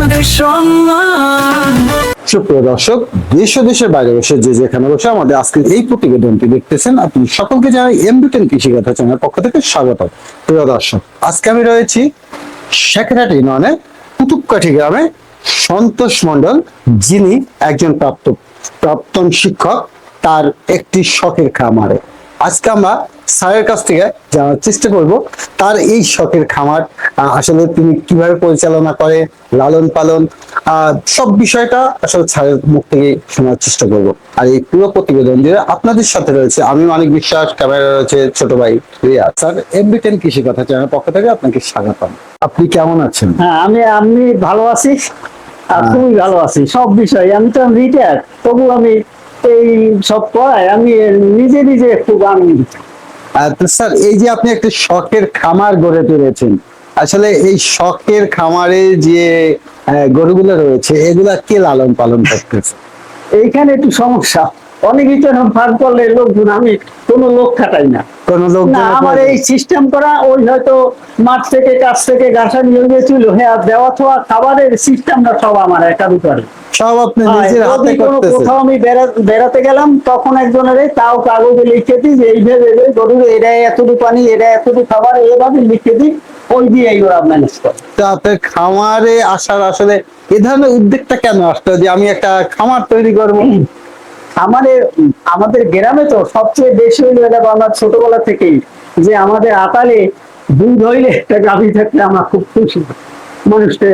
কথা সুপ্রিয় দর্শক, দেশ দেশের বাইরে বসে যে যেখানে বসে আমাদের এই প্রতিবেদনটি দেখতেছেন, আপনি সকলকে জানাই চ্যানেল পক্ষ থেকে স্বাগত প্রিয় দর্শক, আজকে আমি রয়েছি সেক্রেটারি ইউনিয়নে কুতুবকাঠি গ্রামে সন্তোষ মন্ডল যিনি একজন প্রাপ্ত প্রাক্তন শিক্ষক, তার একটি শখের খামারে। আজকে আমরা স্যারের কাছ থেকে জানার চেষ্টা করব তার এই শখের খামার আসলে তিনি কীভাবে পরিচালনা করে লালন পালন সব বিষয়টা আসলে স্যারের মুখ থেকে শোনার চেষ্টা করব। আর এই পুরো প্রতিবেদন যে আপনাদের সাথে রয়েছে আমি মানিক বিশ্বাস ক্যামেরা রয়েছে ছোট ভাই রিয়া। স্যার এমবি টেন কৃষি কথা চ্যানেল পক্ষ থেকে আপনাকে স্বাগতম। আপনি কেমন আছেন? হ্যাঁ আমি আমি ভালো আছি। আর খুবই ভালো আছি। সব বিষয়ে আমি তো রিটায়ার তবু আমি এই সব আমি নিজে নিজে খুব আনন্দিত। স্যার এই যে আপনি একটা শখের খামার গড়ে তুলেছেন আসলে এই শখের খামারে যে গরুগুলো রয়েছে এগুলা কে লালন পালন করতেছে? এইখানে একটু সমস্যা। অনেকেই তো এখন ফার্ম করলে লোকজন আমি কোনো লোক খাটাই না। কোন লোক না আমার এই সিস্টেম করা ওই হয়তো মাঠ থেকে কাছ থেকে গাছা নিয়ে গিয়েছিল হ্যাঁ দেওয়া থোয়া খাবারের সিস্টেমটা সব আমার একা ভিতরে সব আপনি নিজের হাতে করতেছেন। কোথাও আমি বেড়াতে গেলাম তখন একজনের তাও কাগজে লিখে দিই যে এইভাবে এই গরুর এটা এতটুকু পানি এটা এতটুকু খাবার এইভাবে লিখে দিই ওই দিয়ে ওরা ম্যানেজ করে তো আপনার খামারে আসার আসলে এ ধরনের উদ্যোগটা কেন আসতো যে আমি একটা খামার তৈরি করব? আমাদের আমাদের গ্রামে তো সবচেয়ে বেশি হইল এটা আমার ছোটবেলা থেকেই যে আমাদের আতালে দুধ হইলে একটা গাভী থাকলে আমরা খুব খুশি। মানুষকে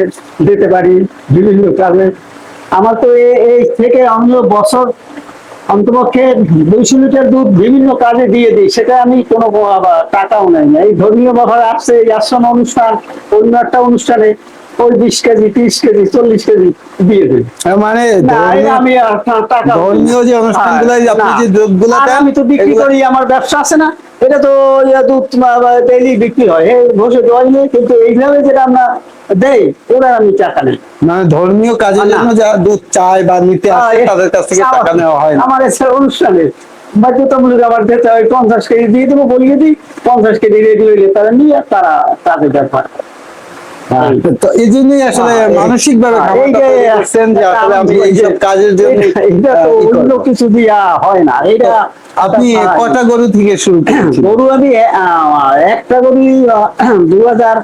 দিতে পারি বিভিন্ন কাজে আমার তো এই থেকে অন্য বছর অন্তপক্ষে দুইশো লিটার দুধ বিভিন্ন কাজে দিয়ে দিই। সেটা আমি কোনো টাকাও নেই না। এই ধর্মীয় ব্যাপার আসছে এই আশ্রম অনুষ্ঠান অন্য একটা অনুষ্ঠানে ওই বিশ কেজি তিরিশ কেজি চল্লিশ কেজি দিয়ে দিই। মানে আমি টাকা ধর্মীয় যে অনুষ্ঠানগুলো আপনি যে দুধগুলো আমি তো বিক্রি করি আমার ব্যবসা আছে না। এটা তো ইয়া দুধ ডেইলি বিক্রি হয়। এই বসে দোয়াই নেই কিন্তু এইভাবে যেটা আমরা দেই ওরা আমি টাকা নেই। মানে ধর্মীয় কাজের। জন্য যারা দুধ চায় বা নিতে আসে তাদের কাছ থেকে টাকা নেওয়া হয় না। আমার অনুষ্ঠানে বাধ্যতামূলক আবার দিতে হয় পঞ্চাশ কেজি দিয়ে দেবো বলিয়ে দিই পঞ্চাশ কেজি রেডি হইলে তারা নিয়ে তারা তাদের ব্যাপার তো এই জন্যই আসলে হ্যাঁ, মানসিক ভাবে হ্যাঁ, এই যে- আসলে আমি এইসব কাজের জন্য এটা- তো অন্য কিছু দিয়া হয় না এটা আপনি হ্যাঁ, কটা গরু থেকে শুরু করেছেন? গরু আমি একটা গরু দু হাজার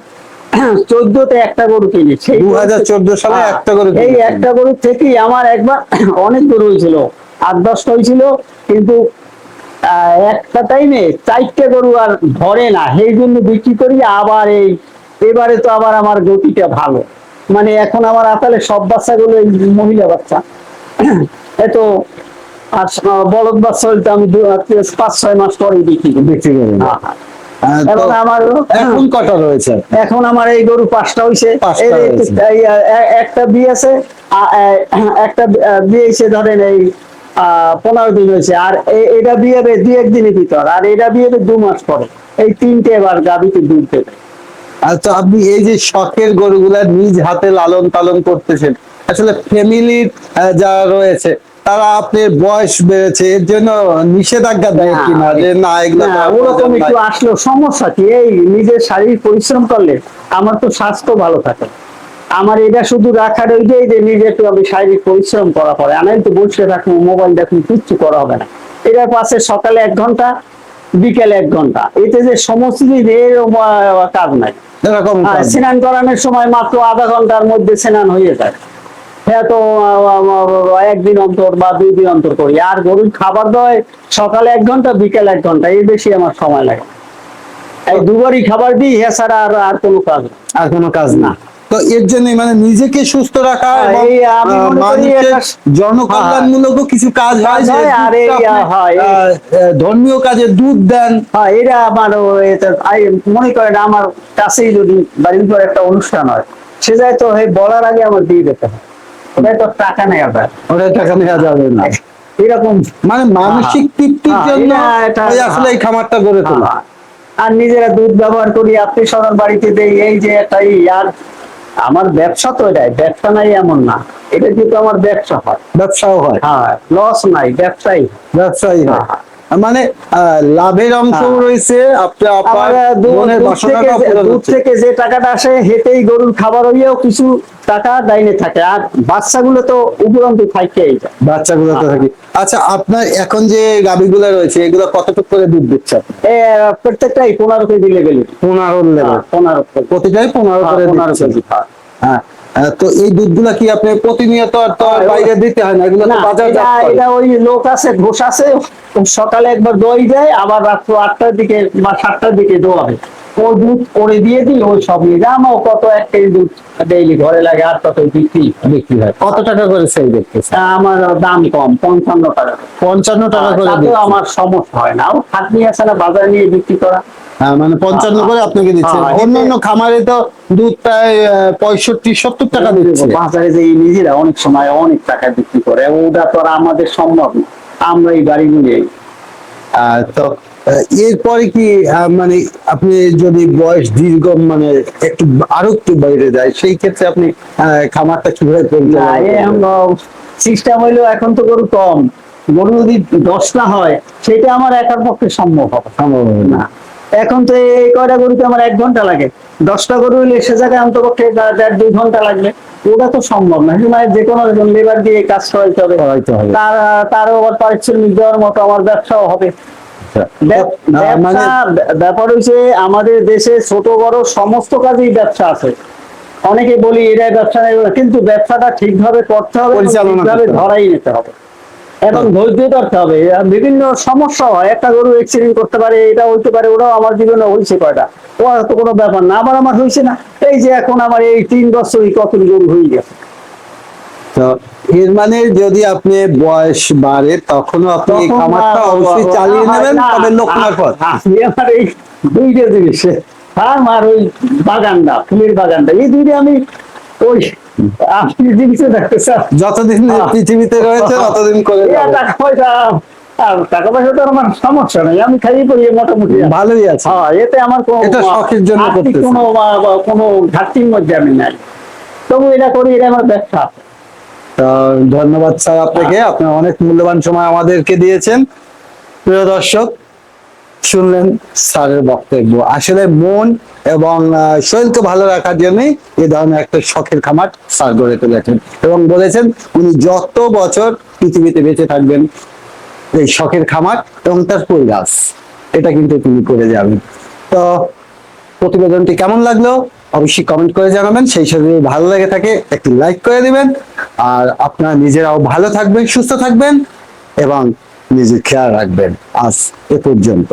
চোদ্দতে একটা গরু কিনি সেই দু হাজার চোদ্দ সালে হ্যাঁ, একটা গরু এই একটা গরু থেকেই আমার একবার অনেক গরু হয়েছিল আট দশটা হয়েছিল কিন্তু একটা টাইমে চারটে গরু আর ধরে না সেই জন্য বিক্রি করি আবার এই এবারে তো আবার আমার গতিটা ভালো। মানে এখন আমার আতালে সব বাচ্চাগুলো মহিলা বাচ্চা। এত আর বলদ বাচ্চা হইতে আমি পাঁচ ছয় মাস পরে বিক্রি করি। বিক্রি করেন হ্যাঁ, আমার এখন কটা রয়েছে? এখন আমার এই গরু পাঁচটা হইছে। হয়েছে। একটা বিয়ে আছে একটা বিয়ে হয়েছে ধরেন এই আহ, পনেরো দিন হয়েছে আর এটা বিয়ে দু একদিনের ভিতর। আর এটা বিয়ে দু মাস পরে। এই তিনটে এবার গাবিতে দুধ দেবে। তো আপনি এই যে শখের গরুগুলা নিজ হাতে লালন পালন করতেছেন আসলে ফ্যামিলির যারা রয়েছে তারা আপনার বয়স বেড়েছে এর জন্য নিষেধাজ্ঞা দেয় কিনা? যে না এগুলো ওরকম একটু আসলো সমস্যা কি? এই নিজের শারীরিক পরিশ্রম করলে আমার তো স্বাস্থ্য ভালো থাকে। আমার এটা শুধু রাখার ওই যে নিজে একটু আমি শারীরিক পরিশ্রম করা পড়ে আমি তো বসে থাকব মোবাইল দেখুন কিচ্ছু করা হবে না। এটার পাশে সকালে এক ঘণ্টা বিকেলে এক ঘণ্টা। এতে যে সমস্ত কাজ নাই। কাজ। স্নান করানোর সময় মাত্র আধা ঘণ্টার মধ্যে স্নান হয়ে যায়। হ্যাঁ তো একদিন অন্তর বা দুই দিন অন্তর করি। আর গরুর খাবার দেয় সকালে এক ঘণ্টা বিকেল এক ঘণ্টা। এই বেশি আমার সময় লাগে। এই দুবারই খাবার দিই হ্যাঁ ছাড়া আর আর কোনো কাজ আর কোনো কাজ না। তো এর জন্য মানে নিজেকে সুস্থ রাখা হ্যাঁ, এবং মানুষের এটা- কিছু কাজ হয় হয় আর আপনি, হয়, ধর্মীয় কাজে দুধ দেন। হ্যাঁ এটা আমার মনে করেন আমার কাছেই যদি বাড়ির পর একটা অনুষ্ঠান হয় সে যায় তো বলার আগে আমার দিয়ে দিতে হয়। ওটাই তো টাকা নেই আবার ওটা টাকা নেওয়া যাবে না। এরকম মানে মানসিক তৃপ্তির জন্য আসলে এই খামারটা গড়ে তোলা। আর নিজেরা দুধ ব্যবহার করি আত্মীয় স্বজন বাড়িতে দেই এই যে একটা আর আমার ব্যবসা তো এটাই ব্যবসা নাই এমন না। এটা কিন্তু আমার ব্যবসা হয়। ব্যবসাও হয়। হ্যাঁ লস নাই ব্যবসাই ব্যবসাই হয়। মানে আহ, লাভের অংশ হ্যাঁ। রয়েছে আপনার দুধ মনের বাসনাটা। থেকে যে টাকাটা আসে হেঁটেই গরুর খাবার হইয়াও কিছু টাকা দাইনে থাকে আর বাচ্চাগুলো তো উপরন্তু থাকে বাচ্চাগুলো তো থাকে। আচ্ছা আপনার এখন যে গাবিগুলো রয়েছে এগুলো কতটুকু করে দুধ দিচ্ছে প্রত্যেকটাই পনেরো কেজি লেভেল পনেরো লেভেল পনেরো কেজি। প্রতিটাই পনেরো করে হ্যাঁ, পনেরো কেজি। হয়। হ্যাঁ তো এই দুধগুলা কি আপনি প্রতিনিয়ত আর তো বাইরে দিতে হয় না? এগুলো তো বাজার এটা ওই লোক আছে ঘোষ আছে সকালে একবার দই দেয় আবার রাত্র আটটার দিকে বা সাতটার দিকে দোয়াবে। ও দুধ করে দিয়ে দিই ওই সব নিয়ে যায়। আমার কত এক কেজি দুধ ডেইলি ঘরে লাগে আর কত বিক্রি বিক্রি হয়। কত টাকা করে সেল দেখতেছে তা আমার দাম কম পঞ্চান্ন টাকা। পঞ্চান্ন টাকা করে আমার সমস্যা হয় না। ও খাটনি আছে না বাজারে নিয়ে বিক্রি করা। মানে পঞ্চান্ন করে আপনাকে দিচ্ছে। হ্যাঁ, খামারে তো দুধ প্রায় পঁয়ষট্টি সত্তর টাকা দিচ্ছে। বাজারে যে নিজেরা অনেক সময় অনেক টাকা বিক্রি করে ওটা তো আর আমাদের সম্ভব না। আমরা এই গাড়ি নিয়ে তো এরপরে কি মানে আপনি যদি বয়স দীর্ঘ মানে একটু আরও একটু বাইরে যায় সেই ক্ষেত্রে আপনি খামারটা কীভাবে করবেন? সিস্টেম হইল এখন তো গরু কম। গরু যদি দশটা হয় সেটা আমার একার পক্ষে সম্ভব হবে। সম্ভব না। এখন তো এই কয়টা গরুতে আমার এক ঘণ্টা লাগে। দশটা গরু হইলে সে জায়গায় অন্তপক্ষে দেড় দুই ঘণ্টা লাগবে। ওটা তো সম্ভব না। মানে যে কোনো লেবার দিয়ে কাজ করাইতে হবে। তার তারও আবার পারিশ্রমিক দেওয়ার মতো আমার ব্যবসাও হবে। আহ, মানে ব্যাপার হচ্ছে আমাদের দেশে ছোট বড় সমস্ত কাজেই ব্যবসা আছে। অনেকে বলি এটাই ব্যবসা নেই কিন্তু ব্যবসাটা ঠিকভাবে করতে হবে এবং ঠিকভাবে করতে হবে। ধরাই নিতে হবে। এবং ধৈর্য ধরতে হবে। বিভিন্ন সমস্যা হয়। একটা গরু অ্যাক্সিডেন্ট করতে পারে এটা হইতে পারে ওরাও আমার জীবনে হয়েছে কয়টা। ও তো কোনো ব্যাপার না আবার আমার হয়েছে না। এই যে এখন আমার এই তিন বছরই কত গরু হয়ে গেছে। তো এর মানে যদি আপনি বয়স বাড়ে তখনও আপনি এই খামারটা অবশ্যই চালিয়ে নেবেন তবে লোক মারফত আমার এই দুইটা জিনিস। ফার্ম আর ওই বাগানটা ফুলের বাগানটা। এই দুইটা আমি ওই যতদিন। পৃথিবীতে রয়েছে ততদিন করে আর টাকা পয়সা তো আমার সমস্যা নেই আমি করি মোটামুটি ভালোই আছে। হ্যাঁ এতে আমার কোনো এটা শখের জন্য কোনো কোনো ঘাটতির মধ্যে আমি নাই। তবু এটা করি এটা আমার ব্যবসা। ধন্যবাদ স্যার আপনাকে। আপনি অনেক মূল্যবান সময় আমাদেরকে দিয়েছেন। প্রিয় দর্শক শুনলেন স্যারের বক্তব্য। আসলে মন এবং শরীরকে ভালো রাখার জন্যই এ ধরনের একটা শখের খামার স্যার গড়ে তুলেছেন এবং বলেছেন উনি যত বছর পৃথিবীতে বেঁচে থাকবেন, এই শখের খামার এবং তার গাছ, এটা কিন্তু তিনি করে যাবেন। তো প্রতিবেদনটি কেমন লাগল অবশ্যই কমেন্ট করে জানাবেন। সেই সাথে যদি ভালো লেগে থাকে, একটি লাইক করে দিবেন। আর আপনারা নিজেরাও ভালো থাকবেন, সুস্থ থাকবেন এবং নিজের খেয়াল রাখবেন। আজ এ পর্যন্ত।